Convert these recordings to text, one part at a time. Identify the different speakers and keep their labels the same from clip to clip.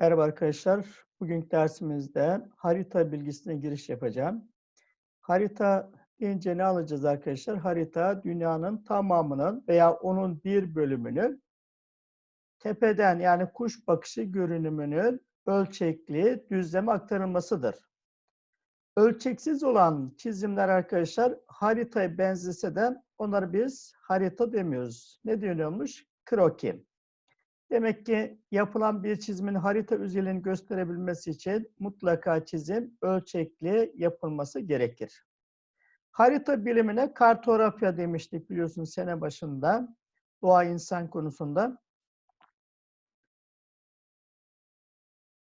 Speaker 1: Merhaba arkadaşlar. Bugünkü dersimizde harita bilgisine giriş yapacağım. Harita deyince ne alacağız arkadaşlar? Harita dünyanın tamamının veya onun bir bölümünün tepeden yani kuş bakışı görünümünün ölçekli düzleme aktarılmasıdır. Ölçeksiz olan çizimler arkadaşlar haritaya benzese de onları biz harita demiyoruz. Ne diyormuş? Kroki. Demek ki yapılan bir çizimin harita özelliğini gösterebilmesi için mutlaka çizim ölçekli yapılması gerekir. Harita bilimine kartografya demiştik biliyorsun sene başında doğa insan konusunda.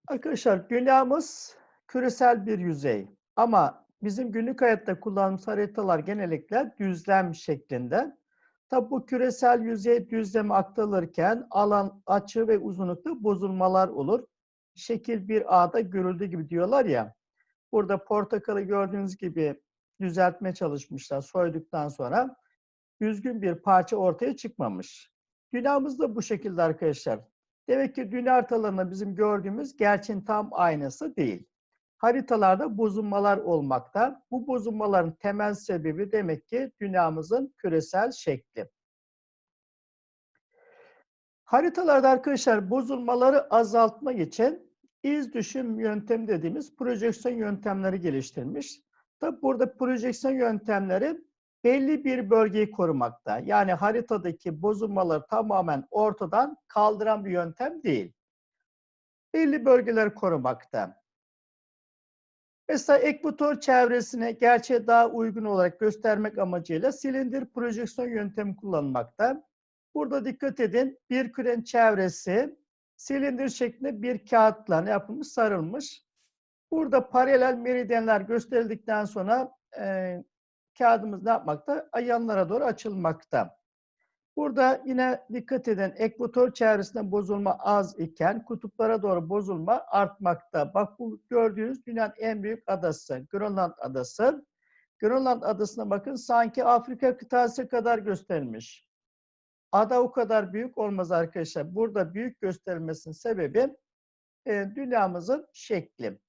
Speaker 1: Arkadaşlar dünyamız küresel bir yüzey ama bizim günlük hayatta kullandığımız haritalar genellikle düzlem şeklinde. Tabi bu küresel yüzey düzleme aktarılırken alan, açı ve uzunlukta bozulmalar olur. Şekil bir A'da görüldüğü gibi diyorlar ya. Burada portakalı gördüğünüz gibi düzeltme çalışmışlar soyduktan sonra. Düzgün bir parça ortaya çıkmamış. Dünyamız da bu şekilde arkadaşlar. Demek ki dünya haritalarında bizim gördüğümüz gerçeğin tam aynısı değil. Haritalarda bozulmalar olmakta. Bu bozulmaların temel sebebi demek ki dünyamızın küresel şekli. Haritalarda arkadaşlar bozulmaları azaltmak için iz düşüm yöntemi dediğimiz projeksiyon yöntemleri geliştirmiş. Tabi burada projeksiyon yöntemleri belli bir bölgeyi korumakta. Yani haritadaki bozulmaları tamamen ortadan kaldıran bir yöntem değil. Belli bölgeleri korumakta. Mesela ekvator çevresine gerçeğe daha uygun olarak göstermek amacıyla silindir projeksiyon yöntemi kullanılmakta. Burada dikkat edin bir küren çevresi silindir şeklinde bir kağıtla yapılmış sarılmış. Burada paralel meridyenler gösterildikten sonra e, kağıdımız ne yapmakta? Yanlara doğru açılmakta. Burada yine dikkat edin ekvator çevresinde bozulma az iken kutuplara doğru bozulma artmakta. Bak bu gördüğünüz dünyanın en büyük adası Grönland adası. Grönland adasına bakın sanki Afrika kıtası kadar gösterilmiş. Ada o kadar büyük olmaz arkadaşlar. Burada büyük gösterilmesinin sebebi e, dünyamızın şekli.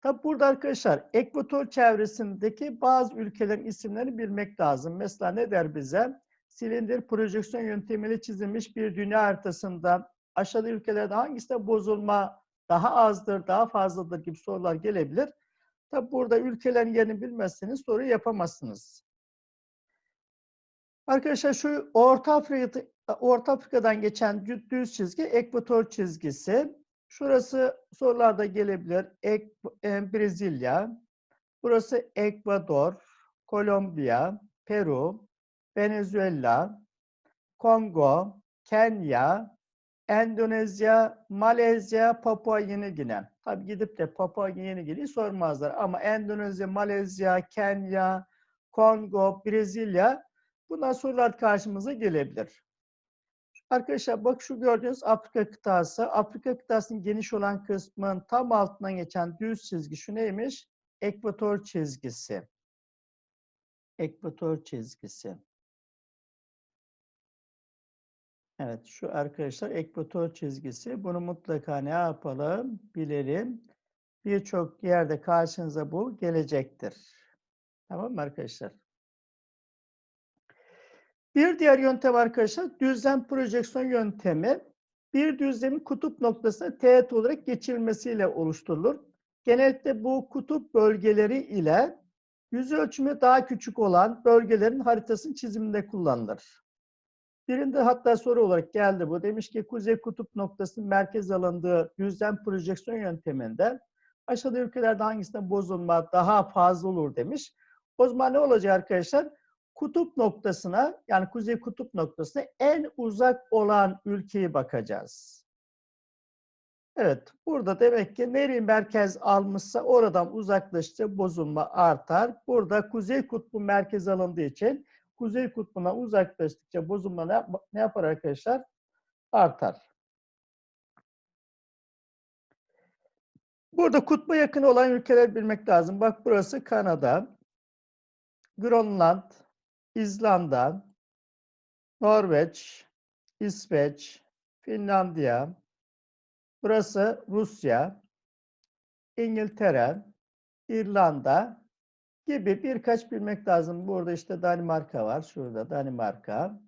Speaker 1: Tabi burada arkadaşlar ekvator çevresindeki bazı ülkelerin isimlerini bilmek lazım. Mesela ne der bize? Silindir projeksiyon yöntemiyle çizilmiş bir dünya haritasında aşağıda ülkelerde hangisinde bozulma daha azdır, daha fazladır gibi sorular gelebilir. Tabi burada ülkelerin yerini bilmezseniz soru yapamazsınız. Arkadaşlar şu Orta Afrika Orta Afrika'dan geçen düz çizgi ekvator çizgisi. Şurası sorularda gelebilir. Ek, e, Brezilya. Burası Ekvador, Kolombiya, Peru, Venezuela, Kongo, Kenya, Endonezya, Malezya, Papua Yeni Gine. Tabi gidip de Papua Yeni Gine'yi sormazlar ama Endonezya, Malezya, Kenya, Kongo, Brezilya bunlar sorular karşımıza gelebilir. Arkadaşlar bak şu gördüğünüz Afrika kıtası. Afrika kıtasının geniş olan kısmın tam altından geçen düz çizgi şu neymiş? Ekvator çizgisi. Ekvator çizgisi. Evet, şu arkadaşlar ekvator çizgisi. Bunu mutlaka ne yapalım? Bilelim. Birçok yerde karşınıza bu gelecektir. Tamam mı arkadaşlar? Bir diğer yöntem arkadaşlar düzlem projeksiyon yöntemi. Bir düzlemin kutup noktasına teğet olarak geçirilmesiyle oluşturulur. Genellikle bu kutup bölgeleri ile yüz ölçümü daha küçük olan bölgelerin haritasının çiziminde kullanılır. Birinde hatta soru olarak geldi bu. Demiş ki Kuzey Kutup noktasının merkez alındığı düzlem projeksiyon yönteminde aşağıda ülkelerde hangisinde bozulma daha fazla olur demiş. O zaman ne olacak arkadaşlar? Kutup noktasına yani Kuzey Kutup noktasına en uzak olan ülkeyi bakacağız. Evet, burada demek ki nereyi merkez almışsa oradan uzaklaştıkça bozulma artar. Burada Kuzey Kutbu merkez alındığı için Kuzey kutbuna uzaklaştıkça bozulma ne, yap ne yapar arkadaşlar? Artar. Burada kutba yakın olan ülkeler bilmek lazım. Bak burası Kanada, Grönland, İzlanda, Norveç, İsveç, Finlandiya, Burası Rusya, İngiltere, İrlanda gibi birkaç bilmek lazım. Burada işte Danimarka var. Şurada Danimarka.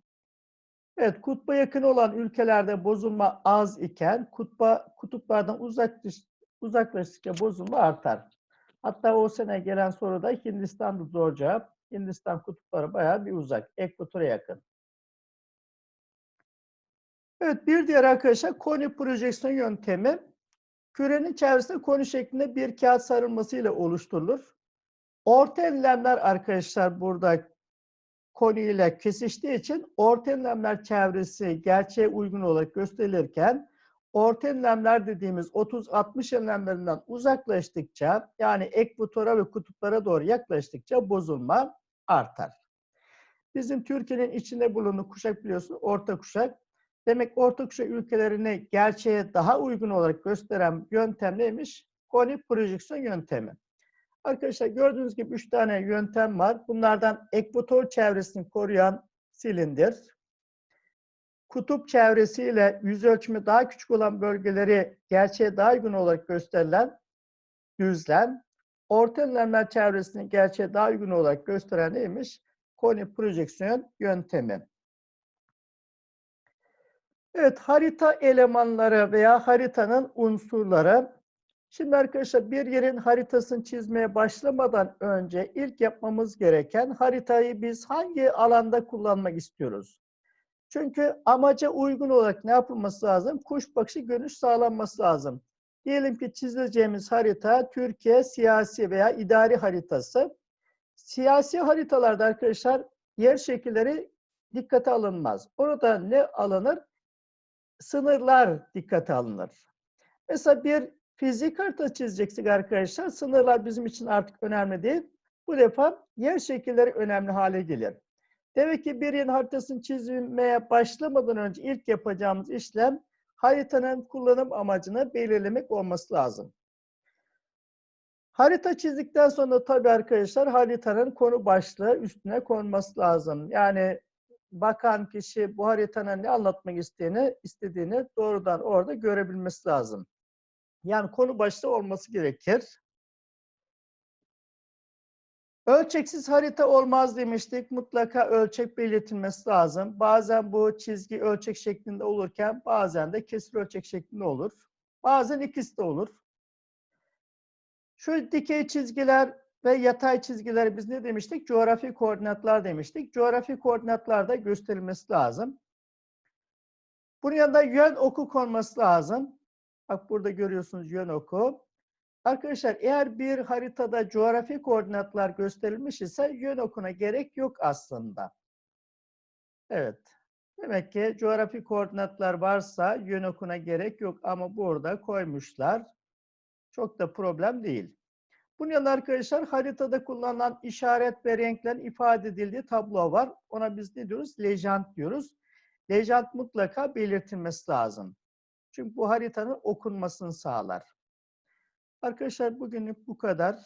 Speaker 1: Evet, kutba yakın olan ülkelerde bozulma az iken kutba kutuplardan uzaklaş, uzaklaştıkça bozulma artar. Hatta o sene gelen soruda Hindistan'da zor cevap. Hindistan kutupları bayağı bir uzak. Ekvatora yakın. Evet bir diğer arkadaşlar koni projeksiyon yöntemi kürenin çevresinde koni şeklinde bir kağıt sarılması ile oluşturulur. Orta enlemler arkadaşlar burada koni ile kesiştiği için orta enlemler çevresi gerçeğe uygun olarak gösterilirken orta enlemler dediğimiz 30-60 enlemlerinden uzaklaştıkça yani ekvatora ve kutuplara doğru yaklaştıkça bozulma artar. Bizim Türkiye'nin içinde bulunduğu kuşak biliyorsunuz orta kuşak. Demek orta kuşak ülkelerini gerçeğe daha uygun olarak gösteren yöntem neymiş? Koni projeksiyon yöntemi. Arkadaşlar gördüğünüz gibi üç tane yöntem var. Bunlardan ekvator çevresini koruyan silindir, kutup çevresiyle yüz ölçümü daha küçük olan bölgeleri gerçeğe daha uygun olarak gösterilen düzlem, orta enlemler çevresini gerçeğe daha uygun olarak gösteren neymiş? Koni projeksiyon yöntemi. Evet, harita elemanları veya haritanın unsurları. Şimdi arkadaşlar bir yerin haritasını çizmeye başlamadan önce ilk yapmamız gereken haritayı biz hangi alanda kullanmak istiyoruz? Çünkü amaca uygun olarak ne yapılması lazım? Kuş bakışı görünüş sağlanması lazım. Diyelim ki çizeceğimiz harita Türkiye siyasi veya idari haritası. Siyasi haritalarda arkadaşlar yer şekilleri dikkate alınmaz. Orada ne alınır? Sınırlar dikkate alınır. Mesela bir fizik harita çizeceksek arkadaşlar sınırlar bizim için artık önemli değil. Bu defa yer şekilleri önemli hale gelir. Demek ki bir yerin haritasını çizmeye başlamadan önce ilk yapacağımız işlem haritanın kullanım amacını belirlemek olması lazım. Harita çizdikten sonra tabii arkadaşlar haritanın konu başlığı üstüne konması lazım. Yani bakan kişi bu haritanın ne anlatmak istediğini, istediğini doğrudan orada görebilmesi lazım. Yani konu başlığı olması gerekir. Ölçeksiz harita olmaz demiştik. Mutlaka ölçek belirtilmesi lazım. Bazen bu çizgi ölçek şeklinde olurken bazen de kesir ölçek şeklinde olur. Bazen ikisi de olur. Şu dikey çizgiler ve yatay çizgileri biz ne demiştik? Coğrafi koordinatlar demiştik. Coğrafi koordinatlar da gösterilmesi lazım. Bunun yanında yön oku konması lazım. Bak burada görüyorsunuz yön oku. Arkadaşlar eğer bir haritada coğrafi koordinatlar gösterilmiş ise yön okuna gerek yok aslında. Evet. Demek ki coğrafi koordinatlar varsa yön okuna gerek yok ama burada koymuşlar. Çok da problem değil. Bunun yanında arkadaşlar haritada kullanılan işaret ve renklerin ifade edildiği tablo var. Ona biz ne diyoruz? Lejant diyoruz. Lejant mutlaka belirtilmesi lazım. Çünkü bu haritanın okunmasını sağlar. Arkadaşlar bugünlük bu kadar.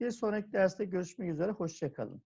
Speaker 1: Bir sonraki derste görüşmek üzere. Hoşçakalın.